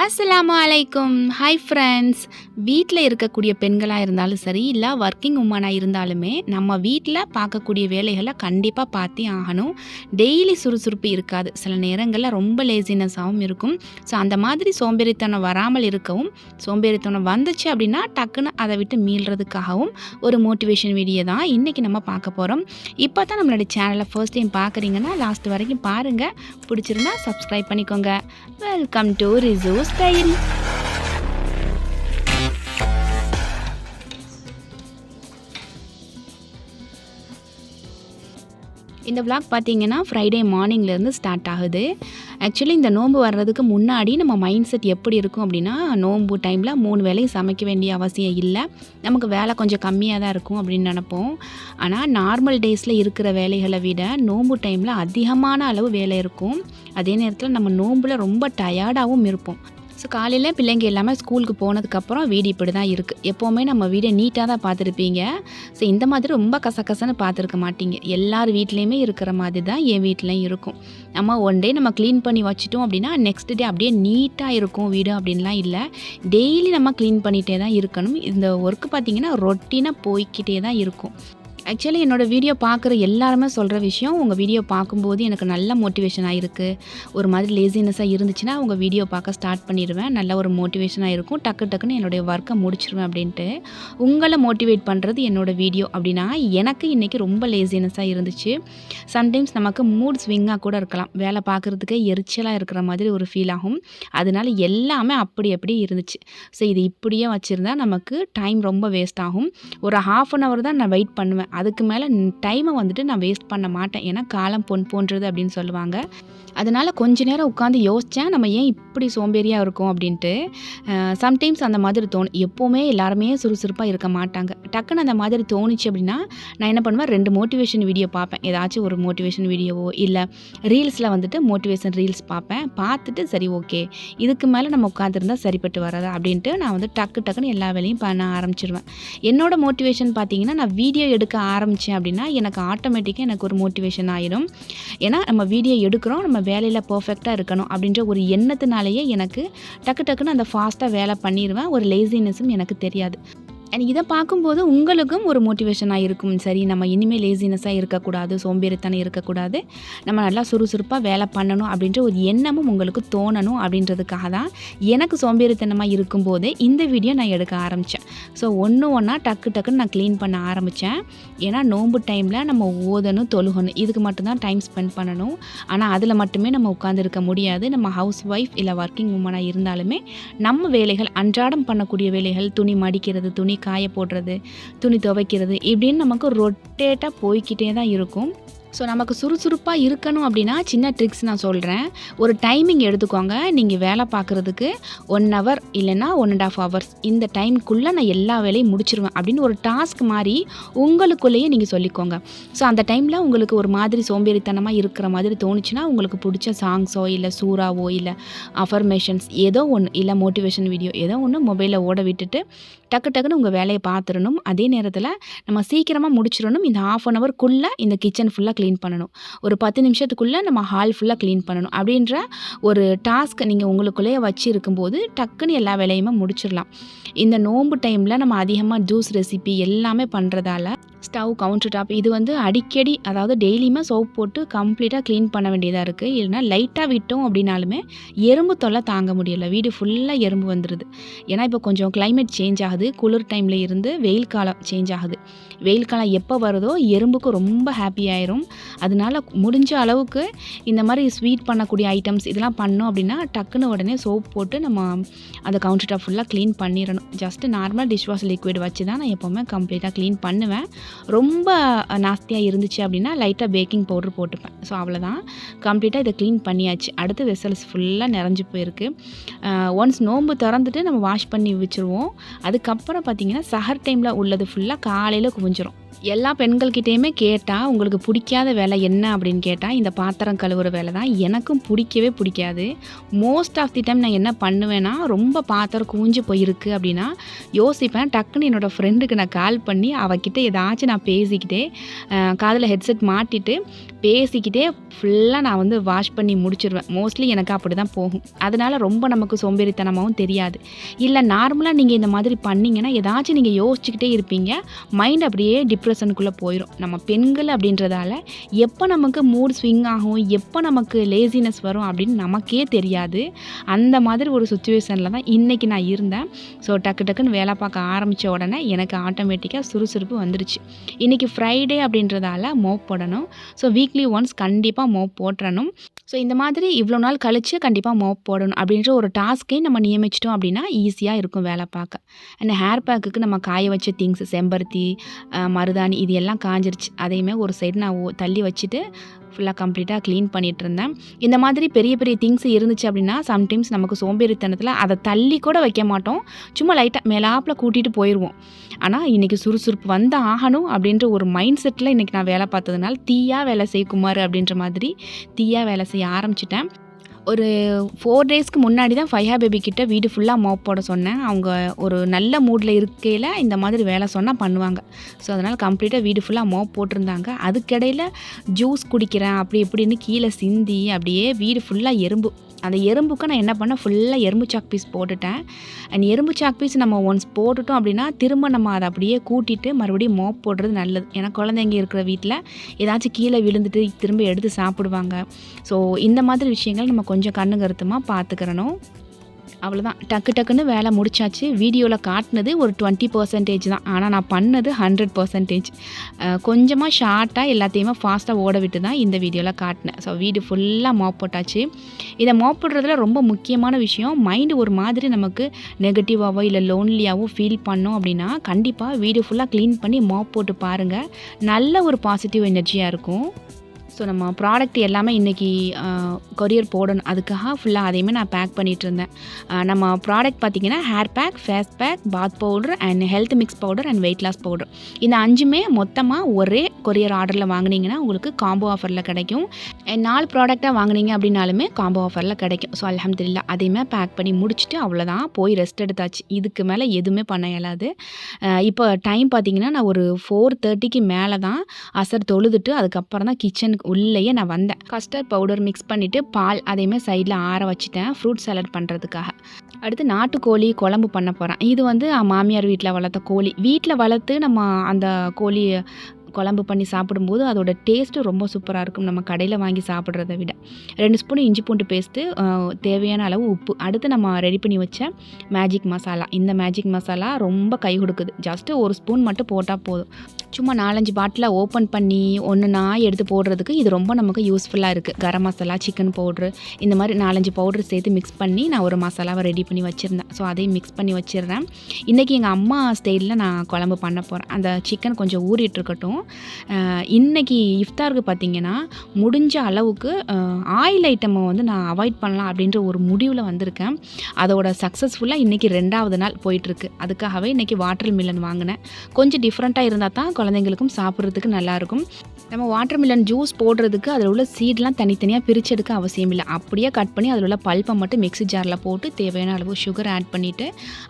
அஸ்லாமு அலைக்கும் hi friends வீட்டில் இருக்கக்கூடிய பெண்களாக இருந்தாலும் சரி இல்லை ஒர்க்கிங் உமனாக இருந்தாலுமே நம்ம வீட்டில் பார்க்கக்கூடிய வேலைகளை கண்டிப்பாக பார்த்தே ஆகணும். டெய்லி சுறுசுறுப்பு இருக்காது. சில நேரங்களில் ரொம்ப லேசினஸாகவும் இருக்கும். ஸோ அந்த மாதிரி சோம்பேறித்தனம் வராமல் இருக்கவும் சோம்பேறித்தனம் வந்துச்சு அப்படின்னா டக்குன்னு அதை விட்டு மீள்றதுக்காகவும் ஒரு மோட்டிவேஷன் வீடியோ தான் இன்றைக்கி நம்ம பார்க்க போகிறோம் இப்போ தான் நம்மளோட சேனலை ஃபர்ஸ்ட் டைம் பார்க்குறீங்கன்னா லாஸ்ட் வரைக்கும் பாருங்கள் பிடிச்சிருந்தா சப்ஸ்கிரைப் பண்ணிக்கோங்க. Welcome to Risu Style. இந்த விளாக் பார்த்தீங்கன்னா ஃப்ரைடே மார்னிங்லேருந்து ஸ்டார்ட் ஆகுது. ஆக்சுவலி இந்த நோன்பு வர்றதுக்கு முன்னாடி நம்ம மைண்ட் செட் எப்படி இருக்கும் அப்படின்னா நோன்பு டைமில் மூணு வேலையும் சமைக்க வேண்டிய அவசியம் இல்லை. நமக்கு வேலை கொஞ்சம் கம்மியாக தான் இருக்கும் அப்படின்னு நினப்போம். ஆனால் நார்மல் டேஸில் இருக்கிற வேலைகளை விட நோன்பு டைமில் அதிகமான அளவு வேலை இருக்கும். அதே நேரத்தில் நம்ம நோம்பில் ரொம்ப டயர்டாகவும் இருப்போம். ஸோ காலையில் பிள்ளைங்க எல்லாமே ஸ்கூலுக்கு போனதுக்கப்புறம் வீடு இப்படி தான் இருக்குது எப்போவுமே நம்ம வீடை நீட்டாக தான் பார்த்துருப்பீங்க. ஸோ இந்த மாதிரி ரொம்ப கசகசன்னு பார்த்துருக்க மாட்டீங்க. எல்லார் வீட்லேயுமே இருக்கிற மாதிரி தான் என் வீட்லேயும் இருக்கும். நம்ம ஒன் டே நம்ம க்ளீன் பண்ணி வச்சுட்டோம் அப்படின்னா நெக்ஸ்ட் டே அப்படியே நீட்டாக இருக்கும் வீடு அப்படின்லாம் இல்லை. டெய்லி நம்ம க்ளீன் பண்ணிகிட்டே தான் இருக்கணும். இந்த ஒர்க்கு பார்த்திங்கன்னா ரொட்டீனாக போய்க்கிட்டே தான் இருக்கும். ஆக்சுவலி என்னோடய வீடியோ பார்க்குற எல்லாருமே சொல்கிற விஷயம் உங்கள் வீடியோ பார்க்கும்போது எனக்கு நல்ல மோட்டிவேஷனாக இருக்குது ஒரு மாதிரி லேசினஸாக இருந்துச்சுன்னா உங்கள் வீடியோ பார்க்க ஸ்டார்ட் பண்ணிடுவேன். நல்ல ஒரு மோட்டிவேஷனாக இருக்கும் டக்கு டக்குன்னு என்னுடைய ஒர்க்கை முடிச்சிருவேன் அப்படின்ட்டு. உங்களை மோட்டிவேட் பண்ணுறது என்னோடய வீடியோ அப்படின்னா எனக்கு இன்றைக்கி ரொம்ப லேசினஸாக இருந்துச்சு. சம்டைம்ஸ் நமக்கு மூட் ஸ்விங்காக கூட இருக்கலாம். வேலை பார்க்குறதுக்கே எரிச்சலாக இருக்கிற மாதிரி ஒரு ஃபீல் ஆகும். அதனால எல்லாமே அப்படி அப்படி இருந்துச்சு. ஸோ இது இப்படியே வச்சுருந்தா நமக்கு டைம் ரொம்ப வேஸ்ட் ஆகும். ஒரு ஹாஃப் அன் ஹவர் தான் நான் வெயிட் பண்ணுவேன். அதுக்கு மேலே டைமை வந்துட்டு நான் வேஸ்ட் பண்ண மாட்டேன். ஏன்னா காலம் பொன் போன்றது அப்படின்னு சொல்லுவாங்க. அதனால் கொஞ்ச நேரம் உட்காந்து யோசித்தேன் நம்ம ஏன் இப்படி சோம்பேறியாக இருக்கோம் அப்படின்ட்டு. சம்டைம்ஸ் அந்த மாதிரி தோணும் எப்போவுமே எல்லாருமே சுறுசுறுப்பாக இருக்க மாட்டாங்க. டக்குன்னு அந்த மாதிரி தோணுச்சு அப்படின்னா நான் என்ன பண்ணுவேன் ரெண்டு மோட்டிவேஷன் வீடியோ பார்ப்பேன். ஏதாச்சும் ஒரு மோட்டிவேஷன் வீடியோவோ இல்லை ரீல்ஸில் வந்துட்டு மோட்டிவேஷன் ரீல்ஸ் பார்ப்பேன். பார்த்துட்டு சரி ஓகே இதுக்கு மேலே நம்ம உட்காந்துருந்தா சரிப்பட்டு வராதா அப்படின்ட்டு நான் வந்து டக்கு டக்குன்னு எல்லா வேலையும் பண்ண ஆரம்பிச்சிருவேன். என்னோட மோட்டிவேஷன் பார்த்தீங்கன்னா நான் வீடியோ எடுக்க ஆரம்பித்தேன் அப்படின்னா எனக்கு ஆட்டோமேட்டிக்காக எனக்கு ஒரு மோட்டிவேஷன் ஆகிடும் ஏன்னா நம்ம வீடியோ எடுக்கிறோம் நம்ம வேலையில் பர்ஃபெக்டாக இருக்கணும் அப்படின்ற ஒரு எண்ணத்தினாலேயே எனக்கு டக்கு டக்குன்னு அந்த ஃபாஸ்ட்டாக வேலை பண்ணிடுவேன் ஒரு லேசினஸும் எனக்கு தெரியாது. அண்ட் இதை பார்க்கும்போது உங்களுக்கும் ஒரு மோட்டிவேஷனாக இருக்கும். சரி நம்ம இனிமேல் லேசினஸாக இருக்கக்கூடாது சோம்பேறித்தனம் இருக்கக்கூடாது. நம்ம நல்லா சுறுசுறுப்பாக வேலை பண்ணணும் அப்படின்ற ஒரு எண்ணமும் உங்களுக்கு தோணணும் அப்படின்றதுக்காக தான் எனக்கு சோம்பேறித்தனமாக இருக்கும்போது இந்த வீடியோ நான் எடுக்க ஆரம்பித்தேன் ஸோ ஒன்று ஒன்றா டக்கு டக்குன்னு நான் க்ளீன் பண்ண ஆரம்பித்தேன் ஏன்னா நோன்பு டைமில் நம்ம ஓதணும் தொழுகணும். இதுக்கு மட்டும்தான் டைம் ஸ்பெண்ட் பண்ணணும். ஆனால் அதில் மட்டுமே நம்ம உட்காந்துருக்க முடியாது. நம்ம ஹவுஸ் ஒய்ஃப் இல்லை ஒர்க்கிங் உமனாக இருந்தாலுமே நம்ம வேலைகள் அன்றாடம் பண்ணக்கூடிய வேலைகள் துணி மடிக்கிறது துணி காய போடுறது துணி துவைக்கிறது இப்படின்னு நமக்கு ரொட்டேட்டாக போய்க்கிட்டே தான் இருக்கும். ஸோ நமக்கு சுறுசுறுப்பாக இருக்கணும் அப்படின்னா சின்ன ட்ரிக்ஸ் நான் சொல்கிறேன் ஒரு டைமிங் எடுத்துக்கோங்க. நீங்கள் வேலை பார்க்குறதுக்கு ஒன் ஹவர் இல்லைன்னா ஒன் அண்ட் ஆஃப் ஹவர்ஸ் இந்த டைமுக்குள்ளே நான் எல்லா வேலையும் முடிச்சிருவேன் அப்படின்னு ஒரு டாஸ்க் மாதிரி உங்களுக்குள்ளேயே நீங்கள் சொல்லிக்கோங்க. ஸோ அந்த டைமில் உங்களுக்கு ஒரு மாதிரி சோம்பேறித்தனமாக இருக்கிற மாதிரி தோணுச்சுன்னா உங்களுக்கு பிடிச்ச சாங்ஸோ இல்லை சூறாவோ இல்லை அஃபர்மேஷன்ஸ் ஏதோ ஒன்று இல்லை மோட்டிவேஷன் வீடியோ ஏதோ ஒன்று மொபைலில் ஓட விட்டுட்டு டக்கு டக்குன்னு உங்கள் வேலையை பார்த்துடணும். அதே நேரத்தில் நம்ம சீக்கிரமாக முடிச்சிடணும். இந்த ஆஃப் அன் ஹவர்க்குள்ளே இந்த கிச்சன் ஃபுல்லாக க்ளீன் பண்ணணும். ஒரு பத்து நிமிஷத்துக்குள்ளே நம்ம ஹால் ஃபுல்லாக க்ளீன் பண்ணணும். அப்படின்ற ஒரு டாஸ்க் நீங்கள் உங்களுக்குள்ளேயே வச்சு இருக்கும்போது டக்குன்னு எல்லா வேலையுமே முடிச்சிடலாம். இந்த நோன்பு டைமில் நம்ம அதிகமாக ஜூஸ் ரெசிபி எல்லாமே பண்ணுறதால ஸ்டவ் கவுண்டர் டாப் இது வந்து அடிக்கடி அதாவது டெய்லியுமே சோப் போட்டு கம்ப்ளீட்டாக க்ளீன் பண்ண வேண்டியதாக இருக்குது இல்லைனா லைட்டாக விட்டோம் அப்படின்னாலுமே எறும்பு தொல்லை தாங்க முடியல. வீடு ஃபுல்லாக எறும்பு வந்துடுது ஏன்னா இப்போ கொஞ்சம் கிளைமேட் சேஞ்ச் ஆகுது. குளிர் டைமில் இருந்து வெயில் காலம் சேஞ்ச் ஆகுது. வெயில் காலம் எப்போ வருதோ எறும்புக்கு ரொம்ப ஹாப்பி ஆயிரும். அதனால முடிஞ்ச அளவுக்கு இந்த மாதிரி ஸ்வீட் பண்ணக்கூடிய ஐட்டம்ஸ் இதெல்லாம் பண்ணோம் அப்படின்னா டக்குன்னு உடனே சோப் போட்டு நம்ம அந்த கவுண்டர் டாப் ஃபுல்லாக க்ளீன் பண்ணிடணும். Just normal dish wash liquid வச்சு தான் நான் எப்போவுமே கம்ப்ளீட்டாக க்ளீன் பண்ணுவேன். ரொம்ப நாஸ்தியாக இருந்துச்சு அப்படின்னா லைட்டாக பேக்கிங் பவுடர் போட்டுப்பேன். ஸோ அவ்வளோதான் கம்ப்ளீட்டாக இதை க்ளீன் பண்ணியாச்சு. அடுத்து வெசல்ஸ் ஃபுல்லாக நிறைஞ்சு போயிருக்கு. ஒன்ஸ் நோம்பு திறந்துட்டு நம்ம வாஷ் பண்ணி வச்சுருவோம். அதுக்கப்புறம் பார்த்திங்கன்னா சஹர் டைமில் உள்ளது ஃபுல்லாக காலையில் குவிஞ்சிரும். எல்லா பெண்கள்கிட்டயுமே கேட்டால் உங்களுக்கு பிடிக்காத வேலை என்ன அப்படின்னு கேட்டால் இந்த பாத்திரம் கழுவுற வேலை தான். எனக்கும் பிடிக்கவே பிடிக்காது. மோஸ்ட் ஆஃப் தி டைம் நான் என்ன பண்ணுவேன்னா, ரொம்ப பாத்திரம் குவிஞ்சு போயிருக்கு அப்படின்னா, யோசிப்பேன். டக்குன்னு என்னோடய ஃப்ரெண்டுக்கு நான் கால் பண்ணி, அவகிட்ட ஏதாச்சும் நான் பேசிக்கிட்டே, காதில் ஹெட்செட் மாட்டிட்டு, பேசிக்கிட்டே ஃபுல்லாக நான் வந்து வாஷ் பண்ணி முடிச்சிருவேன் மோஸ்ட்லி எனக்கு அப்படி தான் போகும். அதனால் ரொம்ப நமக்கு சோம்பேறித்தனமாகவும் தெரியாது. இல்லை நார்மலாக நீங்கள் இந்த மாதிரி பண்ணிங்கன்னா ஏதாச்சும் நீங்கள் யோசிச்சுக்கிட்டே இருப்பீங்க. மைண்ட் அப்படியே டிப்ரெஷனுக்குள்ளே போயிடும் நம்ம பெண்கள் அப்படின்றதால, எப்போ நமக்கு மூட் ஸ்விங் ஆகும், எப்போ நமக்கு லேசினஸ் வரும் அப்படின்னு நமக்கே தெரியாது. அந்த மாதிரி ஒரு சுச்சுவேஷனில் தான் இன்றைக்கி நான் இருந்தேன். ஸோ டக்கு டக்குன்னு வேலை பார்க்க ஆரம்பித்த உடனே, எனக்கு ஆட்டோமேட்டிக்காக சுறுசுறுப்பு வந்துருச்சு. இன்றைக்கி ஃப்ரைடே அப்படின்றதால மோப் போடணும். ஸோ வீக்லி ஒன்ஸ் கண்டிப்பாக மோப் போட்டுறணும் ஸோ இந்த மாதிரி இவ்வளோ நாள் கழித்து கண்டிப்பாக மோப் போடணும் அப்படின்ற ஒரு டாஸ்க்கை நம்ம நியமிச்சிட்டோம் அப்படின்னா, ஈஸியாக இருக்கும் வேலை பார்க்க. அண்ட் ஹேர் பேக்குக்கு நம்ம காய வச்ச திங்ஸ் செம்பருத்தி, மருதா மருதாணி இது எல்லாம் காஞ்சிருச்சு. அதையுமே ஒரு சைடு நான் தள்ளி வச்சுட்டு, ஃபுல்லாக கம்ப்ளீட்டாக க்ளீன் பண்ணிகிட்டு இருந்தேன். இந்த மாதிரி பெரிய பெரிய திங்ஸ் இருந்துச்சு அப்படின்னா, சம்டைம்ஸ் நமக்கு சோம்பேறித்தனத்தில் அதை தள்ளி கூட வைக்க மாட்டோம். சும்மா லைட்டாக மேலாப்பில் கூட்டிகிட்டு போயிடுவோம் ஆனால் இன்னைக்கு சுறுசுறுப்பு வந்து ஆகணும் அப்படின்ற ஒரு மைண்ட் செட்டில் இன்றைக்கி நான் வேலை பார்த்ததுனால, தீயாக வேலை செய்யக்குமாறு அப்படின்ற மாதிரி தீயாக வேலை செய்ய ஆரம்பிச்சிட்டேன். ஒரு ஃபோர் டேஸ்க்கு முன்னாடி தான் ஃபையா பேபி கிட்ட வீடு ஃபுல்லாக மோப் போட சொன்னேன். அவங்க ஒரு நல்ல மூடில் இருக்கையில் இந்த மாதிரி வேலை சொன்னால் பண்ணுவாங்க. ஸோ அதனால் கம்ப்ளீட்டாக வீடு ஃபுல்லாக மோப் போட்டிருந்தாங்க. அதுக்கிடையில் ஜூஸ் குடிக்கிறேன் அப்படி இப்படின்னு கீழே சிந்தி, அப்படியே வீடு ஃபுல்லாக எறும்பு. அந்த எறும்புக்கு நான் என்ன பண்ணேன், ஃபுல்லாக எறும்பு சாக் பீஸ் போட்டுட்டேன். அண்ட் எறும்பு சாக் பீஸ் நம்ம ஒன்ஸ் போட்டுட்டோம் அப்படின்னா, திரும்ப நம்ம அதை அப்படியே கூட்டிட்டு மறுபடியும் மோப் போடுறது நல்லது. ஏன்னா குழந்தைங்க இருக்கிற வீட்டில் ஏதாச்சும் கீழே விழுந்துட்டு திரும்ப எடுத்து சாப்பிடுவாங்க. ஸோ இந்த மாதிரி விஷயங்கள் நம்ம கொஞ்சம் கண்ணு கருத்துமாக பார்த்துக்கிறணும். அவ்வளோதான். டக்கு டக்குன்னு வேலை முடிச்சாச்சு. வீடியோவில் காட்டுனது ஒரு 20% தான். ஆனால் நான் பண்ணது ஹண்ட்ரட் பர்சன்டேஜ் கொஞ்சமாக ஷார்ட்டாக எல்லாத்தையுமே ஃபாஸ்ட்டாக ஓட விட்டு தான் இந்த வீடியோவில் காட்டினேன் ஸோ வீடு ஃபுல்லாக மாப் போட்டாச்சு. இதை மாப் போடுறதுல ரொம்ப முக்கியமான விஷயம், மைண்டு ஒரு மாதிரி நமக்கு நெகட்டிவாகவோ இல்லை லோன்லியாகவோ ஃபீல் பண்ணோம் அப்படின்னா, கண்டிப்பாக வீடு ஃபுல்லாக க்ளீன் பண்ணி மாப் போட்டு பாருங்க. நல்ல ஒரு பாசிட்டிவ் எனர்ஜியாக இருக்கும். ஸோ நம்ம ப்ராடக்ட் எல்லாமே இன்றைக்கி கொரியர் போடணும். அதுக்காக ஃபுல்லாக அதையுமே நான் பேக் பண்ணிகிட்டு இருந்தேன் நம்ம ப்ராடக்ட் பார்த்தீங்கன்னா, hair pack, face pack, bath powder and health mix powder and weight loss powder. இந்த அஞ்சுமே மொத்தமாக ஒரே கொரியர் ஆர்டரில் வாங்கினீங்கன்னா உங்களுக்கு காம்போ ஆஃபரில் கிடைக்கும். அண்ட் 4 ப்ராடக்ட்டா வாங்குனீங்க அப்படின்னாலுமே காம்போ ஆஃபரில் கிடைக்கும். ஸோ அலமதுல்லா அதையுமே பேக் பண்ணி முடிச்சுட்டு அவ்வளோதான். போய் ரெஸ்ட் எடுத்தாச்சு. இதுக்கு மேலே எதுவுமே பண்ண இயலாது. இப்போ டைம் பார்த்தீங்கன்னா, நான் ஒரு ஃபோர் தேர்ட்டிக்கு மேலே தான் அசர் தொழுதுட்டு, அதுக்கப்புறம் தான் கிச்சனுக்கு உள்ளேயே நான் வந்தேன். கஸ்டர்ட் பவுடர் மிக்ஸ் பண்ணிவிட்டு பால் அதையுமே சைடில் ஆற வச்சுட்டேன். ஃப்ரூட் சாலட் பண்ணுறதுக்காக அடுத்து நாட்டுக்கோழி குழம்பு பண்ண போகிறேன் இது வந்து மாமியார் வீட்டில் வளர்த்த கோழி. வீட்டில் வளர்த்து நம்ம அந்த கோழி குழம்பு பண்ணி சாப்பிடும்போது, அதோட டேஸ்ட்டு ரொம்ப சூப்பராக இருக்கும். நம்ம கடையில் வாங்கி சாப்பிட்றத விட. ரெண்டு ஸ்பூன் இஞ்சி பூண்டு பேஸ்ட்டு, தேவையான அளவு உப்பு. அடுத்து நம்ம ரெடி பண்ணி வச்ச மேஜிக் மசாலா. இந்த மேஜிக் மசாலா ரொம்ப கை கொடுக்குது ஜஸ்ட்டு ஒரு ஸ்பூன் மட்டும் போட்டால் போதும். சும்மா நாலஞ்சு பாட்டிலாக ஓப்பன் பண்ணி ஒண்ணொண்ணா எடுத்து போடுறதுக்கு இது ரொம்ப நமக்கு யூஸ்ஃபுல்லாக இருக்குது கரம் மசாலா, சிக்கன் பவுட்ரு இந்த மாரி 4, 5 பவுடர் சேர்த்து மிக்ஸ் பண்ணி நான் ஒரு மசாலாவை ரெடி பண்ணி வச்சுருந்தேன் ஸோ அதையும் மிக்ஸ் பண்ணி வச்சிடுறேன். இன்றைக்கி எங்கள் அம்மா ஸ்டைலில் நான் குழம்பு பண்ண போகிறேன் அந்த சிக்கன் கொஞ்சம் ஊறிட்டுருக்கட்டும் இருக்கட்டும். இஃப்தாருக்கு பார்த்தீங்கன்னா, முடிஞ்ச அளவுக்கு ஆயில் ஐட்டமை வந்து நான் அவாய்ட் பண்ணலாம் அப்படின்ற ஒரு முடிவில் வந்திருக்கேன். அதோட சக்ஸஸ்ஃபுல்லாக இன்றைக்கி ரெண்டாவது நாள் போயிட்டுருக்கு. அதுக்காகவே இன்றைக்கி வாட்டர் மில்லன் வாங்கினேன் கொஞ்சம் டிஃப்ரெண்ட்டாக இருந்தால் தான் குழந்தைங்களுக்கும் சாப்பிட்றதுக்கு நல்லாயிருக்கும். நம்ம வாட்டர் மிலன் ஜூஸ் போடுறதுக்கு அதில் உள்ள சீட்லாம் தனித்தனியாக பிரித்து எடுக்க அவசியம் இல்லை அப்படியே கட் பண்ணி அதில் உள்ள பல்ப்பை மட்டும் மிக்ஸி ஜாரில் போட்டு தேவையான அளவு சுகர் ஆட் பண்ணிவிட்டு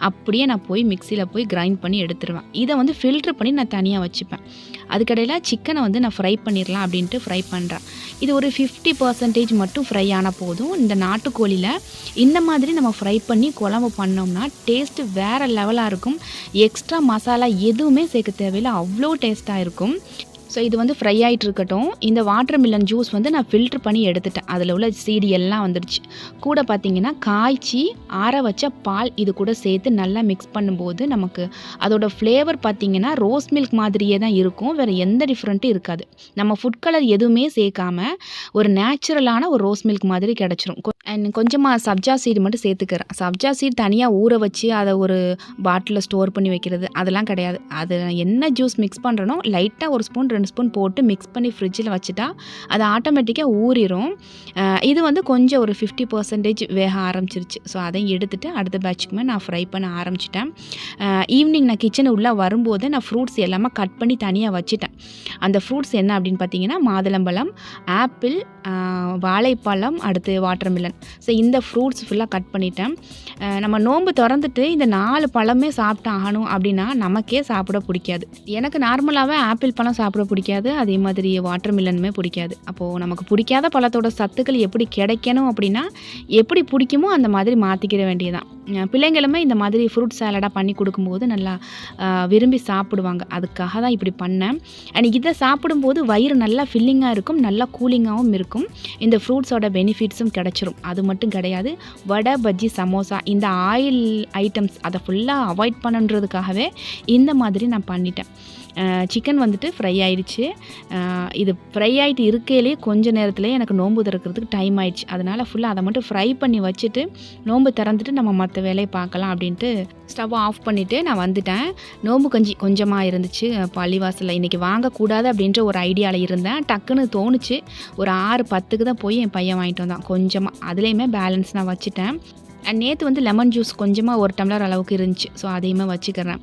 அப்படியே நான் போய் மிக்சியில் போய் கிரைண்ட் பண்ணி எடுத்துருவேன். இதை வந்து ஃபில்ட்ரு பண்ணி நான் தனியாக வச்சுப்பேன். அதுக்கடையில் சிக்கனை வந்து நான் ஃப்ரை பண்ணிடலாம் அப்படின்ட்டு ஃப்ரை பண்ணுறேன் இது ஒரு 50% மட்டும் ஃப்ரை ஆனால் போதும். இந்த நாட்டுக்கோழியில் இந்த மாதிரி நம்ம ஃப்ரை பண்ணி குழம்பு பண்ணோம்னா, டேஸ்ட்டு வேறு லெவலாக இருக்கும். எக்ஸ்ட்ரா மசாலா எதுவுமே சேர்க்க தேவையில்லை அவ்வளோ டேஸ்ட்டாக இருக்கும். ஸோ இது வந்து ஃப்ரை ஆகிட்டு இருக்கட்டும். இந்த வாட்டர் மில்லன் ஜூஸ் வந்து நான் ஃபில்டர் பண்ணி எடுத்துட்டேன். அதில் உள்ள சீடியெல்லாம் எல்லாம் கூட பார்த்தீங்கன்னா, காய்ச்சி ஆற வச்ச பால் இது கூட சேர்த்து நல்லா மிக்ஸ் பண்ணும்போது, நமக்கு அதோட ஃப்ளேவர் பார்த்தீங்கன்னா, ரோஸ் மில்க் மாதிரியே தான் இருக்கும். வேறு எந்த டிஃப்ரெண்ட்டும் இருக்காது. நம்ம ஃபுட் கலர் எதுவுமே சேர்க்காம, ஒரு நேச்சுரலான ஒரு ரோஸ் மில்க் மாதிரி கிடச்சிரும் அண்ட் கொஞ்சமாக சப்ஜா சீடு மட்டும் சேர்த்துக்கிறேன். சப்ஜா சீடு தனியாக ஊற வச்சு அதை ஒரு பாட்டிலில் ஸ்டோர் பண்ணி வைக்கிறது அதெல்லாம் கிடையாது. அது என்ன ஜூஸ் மிக்ஸ் பண்ணுறனோ லைட்டாக ஒரு ஸ்பூன் ரெண்டு ஸ்பூன் போட்டு மிக்ஸ் பண்ணி ஃப்ரிட்ஜில் வச்சுட்டா அது ஆட்டோமேட்டிக்காக ஊறிடும் இது வந்து கொஞ்சம் ஒரு ஃபிஃப்டி பர்சன்டேஜ் வேக ஆரம்பிச்சிருச்சு. ஸோ அதையும் எடுத்துட்டு அடுத்த பேட்சுக்குமே நான் ஃப்ரை பண்ண ஆரம்பிச்சிட்டேன். ஈவினிங் நான் கிச்சனு உள்ளே வரும்போது நான் ஃப்ரூட்ஸ் எல்லாமே கட் பண்ணி தனியாக வச்சுட்டேன். அந்த ஃப்ரூட்ஸ் என்ன அப்படின்னு பார்த்தீங்கன்னா மாதுளம்பழம் ஆப்பிள் வாழைப்பழம் அடுத்து வாட்டர்மில்லன் ஸோ இந்த ஃப்ரூட்ஸ் ஃபுல்லாக கட் பண்ணிட்டேன். நம்ம நோன்பு திறந்துட்டு இந்த நாலு பழமே சாப்பிட்டு ஆகணும் அப்படின்னா நமக்கே சாப்பிட பிடிக்காது. எனக்கு நார்மலாகவே ஆப்பிள் பழம் சாப்பிட பிடிக்காது. அதே மாதிரி வாட்டர் மில்லனுமே பிடிக்காது. அப்போது நமக்கு பிடிக்காத பழத்தோட சத்துக்கள் எப்படி கிடைக்கணும் அப்படின்னா எப்படி பிடிக்குமோ அந்த மாதிரி மாற்றிக்கிற வேண்டியதான் பிள்ளைங்களுமே இந்த மாதிரி ஃப்ரூட் சாலடாக பண்ணி கொடுக்கும்போது நல்லா விரும்பி சாப்பிடுவாங்க. அதுக்காக தான் இப்படி பண்ணேன். அண்ட் இதை சாப்பிடும்போது வயிறு நல்லா ஃபில்லிங்காக இருக்கும் நல்லா கூலிங்காகவும் இருக்கும். இந்த ஃப்ரூட்ஸோட பெனிஃபிட்ஸும் கிடச்சிரும். அது மட்டும் கிடையாது வடை பஜ்ஜி சமோசா இந்த ஆயில் ஐட்டம்ஸ் அதை ஃபுல்லாக அவாய்ட் பண்ணுன்றதுக்காகவே இந்த மாதிரி நான் பண்ணிட்டேன். சிக்கன் வந்துட்டு ஃப்ரை ஆயிடுச்சு. இது ஃப்ரை ஆகிட்டு இருக்கையிலே கொஞ்ச நேரத்துலேயே எனக்கு நோன்பு திறக்கிறதுக்கு டைம் ஆயிடுச்சு. அதனால் ஃபுல்லாக அதை மட்டும் ஃப்ரை பண்ணி வச்சுட்டு நோன்பு திறந்துட்டு நம்ம மற்ற வேலையை பார்க்கலாம் அப்படின்ட்டு ஸ்டவ் ஆஃப் பண்ணிவிட்டு நான் வந்துட்டேன். நோம்பு கஞ்சி கொஞ்சமாக இருந்துச்சு. பள்ளிவாசலில் இன்றைக்கி வாங்கக்கூடாது அப்படின்ற ஒரு ஐடியாவில் இருந்தேன். டக்குன்னு தோணுச்சு. ஒரு ஆறு பத்துக்கு தான் போய் என் பையன் வாங்கிட்டு வந்தான். கொஞ்சமாக அதுலேயுமே பேலன்ஸ் நான் வச்சுட்டேன். அண்ட் நேற்று வந்து லெமன் ஜூஸ் கொஞ்சமாக ஒரு டம்ளர் அளவுக்கு இருந்துச்சு. ஸோ அதையுமே வச்சுக்கிறேன்.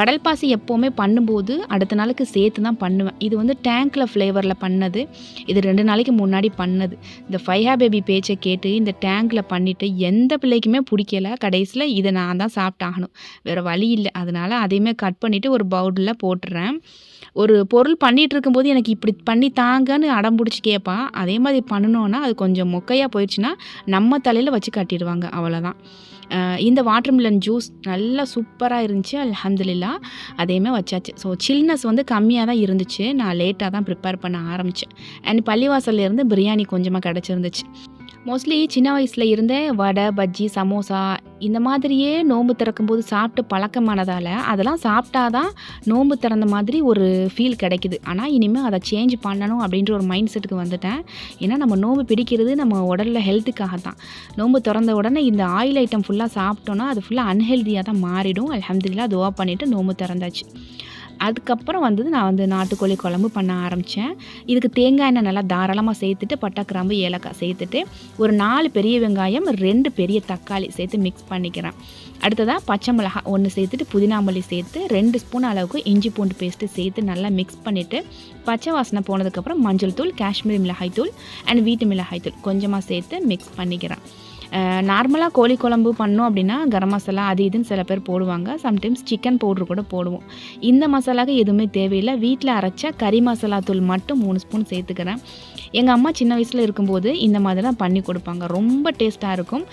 கடல் பாசி எப்போவுமே பண்ணும்போது அடுத்த நாளுக்கு சேர்த்து தான் பண்ணுவேன். இது வந்து டேங்க்கில் ஃப்ளேவரில் பண்ணது. இது ரெண்டு நாளைக்கு முன்னாடி பண்ணது. இந்த ஃபைஹா பேபி பேச்சை கேட்டு இந்த டேங்க்கில் பண்ணிவிட்டு எந்த பிள்ளைக்குமே பிடிக்கல. கடைசியில் இதை நான் தான் சாப்பிட்டாகணும். வேறு வழி இல்லை. அதனால் அதையுமே கட் பண்ணிவிட்டு ஒரு பவுலில் போட்டுறேன். ஒரு பொருள் பண்ணிகிட்டு இருக்கும்போது எனக்கு இப்படி பண்ணி தாங்கன்னு அடம் பிடிச்சி கேட்பான் அதே மாதிரி பண்ணணுன்னா அது கொஞ்சம் மொக்கையாக போயிடுச்சுன்னா நம்ம தலையில் வச்சு கட்டிடுவாங்க அவ்வளோதான் இந்த வாட்டர்மிலன் ஜூஸ் நல்லா சூப்பராக இருந்துச்சு அல்ஹம்துலில்லா. அதையுமே வச்சாச்சு. ஸோ சில்னஸ் வந்து கம்மியாக தான் இருந்துச்சு. நான் லேட்டாக தான் ப்ரிப்பேர் பண்ண ஆரம்பித்தேன் அண்ட் பள்ளிவாசல்லேருந்து பிரியாணி கொஞ்சமாக கிடச்சிருந்துச்சு. மோஸ்ட்லி சின்ன வயசில் இருந்தே வடை பஜ்ஜி சமோசா இந்த மாதிரியே நோன்பு திறக்கும்போது சாப்பிட்டு பழக்கமானதால் அதெல்லாம் சாப்பிட்டாதான் நோன்பு திறந்த மாதிரி ஒரு ஃபீல் கிடைக்குது. ஆனால் இனிமேல் அதை சேஞ்ச் பண்ணணும் அப்படின்ற ஒரு மைண்ட் செட்டுக்கு வந்துட்டேன். ஏன்னா நம்ம நோன்பு பிடிக்கிறது நம்ம உடலில் ஹெல்த்துக்காக தான் நோன்பு திறந்த உடனே இந்த ஆயில் ஐட்டம் ஃபுல்லாக சாப்பிட்டோன்னா அது ஃபுல்லாக அன்ஹெல்தியாக தான் மாறிடும். அல்ஹம்துலில்லாஹ் துவா பண்ணிவிட்டு நோன்பு திறந்தாச்சு. அதுக்கப்புறம் வந்தது நான் வந்து நாட்டுக்கோழி குழம்பு பண்ண ஆரம்பித்தேன் இதுக்கு தேங்காய் எண்ணெய் நல்லா தாராளமாக சேர்த்துட்டு பட்டா கிராம்பு ஏலக்காய் சேர்த்துட்டு ஒரு நாலு பெரிய வெங்காயம் ரெண்டு பெரிய தக்காளி சேர்த்து மிக்ஸ் பண்ணிக்கிறேன். அடுத்ததாக பச்சை மிளகாய் ஒன்று சேர்த்துட்டு புதினா மல்லி சேர்த்து ரெண்டு ஸ்பூன் அளவுக்கு இஞ்சி பூண்டு பேஸ்ட்டு சேர்த்து நல்லா மிக்ஸ் பண்ணிவிட்டு பச்சை வாசனை போனதுக்கப்புறம் மஞ்சள் தூள் காஷ்மீரி மிளகாய் தூள் அண்ட் வீட்டு மிளகாய் தூள் கொஞ்சமாக சேர்த்து மிக்ஸ் பண்ணிக்கிறேன். நார்மலாக கோழி குழம்பு பண்ணோம் அப்படின்னா கரம் மசாலா அது இதுன்னு சில பேர் போடுவாங்க. சம்டைம்ஸ் சிக்கன் பவுட்ரு கூட போடுவோம். இந்த மசாலாவுக்கு எதுவுமே தேவையில்லை. வீட்டில் அரைச்சா கறி மசாலா தூள் மட்டும் மூணு ஸ்பூன் சேர்த்துக்கிறேன். எங்கள் அம்மா சின்ன வயசில் இருக்கும்போது இந்த மாதிரிலாம் பண்ணி கொடுப்பாங்க. ரொம்ப டேஸ்ட்டாக இருக்கும்.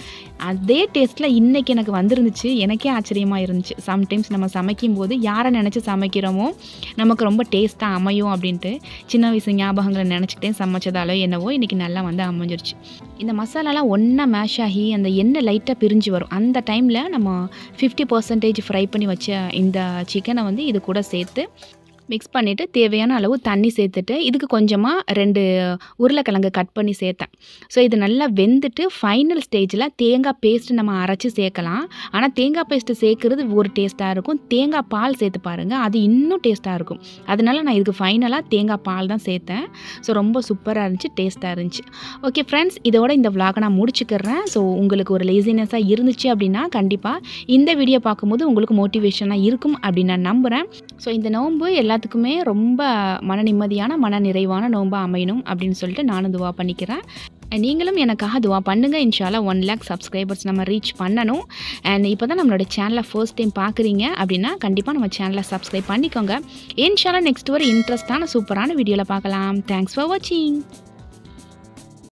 அதே டேஸ்ட்டில் இன்றைக்கி எனக்கு வந்துருந்துச்சு. எனக்கே ஆச்சரியமாக இருந்துச்சு. சம்டைம்ஸ் நம்ம சமைக்கும் போது யாரை நினச்சி சமைக்கிறோமோ நமக்கு ரொம்ப டேஸ்ட்டாக அமையும் அப்படின்ட்டு சின்ன வயசு ஞாபகங்களை நினச்சிக்கிட்டே சமைச்சதாலோ என்னவோ இன்றைக்கி நல்லா வந்து அமைஞ்சிருச்சு. இந்த மசாலாலாம் ஒன்றா மேஷ் ஆகி அந்த எண்ணெய் லைட்டாக பிரிஞ்சு வரும். அந்த டைமில் நம்ம ஃபிஃப்டி பர்சன்டேஜ் ஃப்ரை பண்ணி வச்ச இந்த சிக்கனை வந்து இது கூட சேர்த்து மிக்ஸ் பண்ணிவிட்டு தேவையான அளவு தண்ணி சேர்த்துட்டு இதுக்கு கொஞ்சமாக ரெண்டு உருளைக்கிழங்கு கட் பண்ணி சேர்த்தேன். ஸோ இது நல்லா வெந்துட்டு ஃபைனல் ஸ்டேஜில் தேங்காய் பேஸ்ட்டு நம்ம அரைச்சி சேர்க்கலாம். ஆனால் தேங்காய் பேஸ்ட்டு சேர்க்குறது ஒரு டேஸ்ட்டாக இருக்கும். தேங்காய் பால் சேர்த்து பாருங்கள் அது இன்னும் டேஸ்ட்டாக இருக்கும். அதனால நான் இதுக்கு ஃபைனலாக தேங்காய் பால் தான் சேர்த்தேன். ஸோ ரொம்ப சூப்பராக இருந்துச்சு டேஸ்ட்டாக இருந்துச்சு. ஓகே ஃப்ரெண்ட்ஸ் இதோட இந்த vlog நான் முடிச்சுக்கிறேன். ஸோ உங்களுக்கு ஒரு லேசினஸாக இருந்துச்சு அப்படின்னா கண்டிப்பாக இந்த வீடியோ பார்க்கும்போது உங்களுக்கு மோட்டிவேஷனாக இருக்கும் அப்படின்னு நான் நம்புகிறேன் ஸோ இந்த நோன்பு எல்லாத்துக்குமே ரொம்ப மன நிம்மதியான மன நிறைவான நோன்பாக அமையணும் அப்படின்னு சொல்லிட்டு நானும் துவா பண்ணிக்கிறேன். நீங்களும் எனக்காக துவா பண்ணுங்கள் இன்ஷால்லா ஒன் லேக் சப்ஸ்கிரைபர்ஸ் நம்ம ரீச் பண்ணணும். அண்ட் இப்போ தான் நம்மளோட சேனலை ஃபர்ஸ்ட் டைம் பார்க்குறீங்க அப்படின்னா கண்டிப்பாக நம்ம சேனலை சப்ஸ்கிரைப் பண்ணிக்கோங்க. இன்ஷால்லா நெக்ஸ்ட் ஒரு இன்ட்ரெஸ்டான சூப்பரான வீடியோவில் பார்க்கலாம். தேங்க்ஸ் ஃபார் வாட்சிங்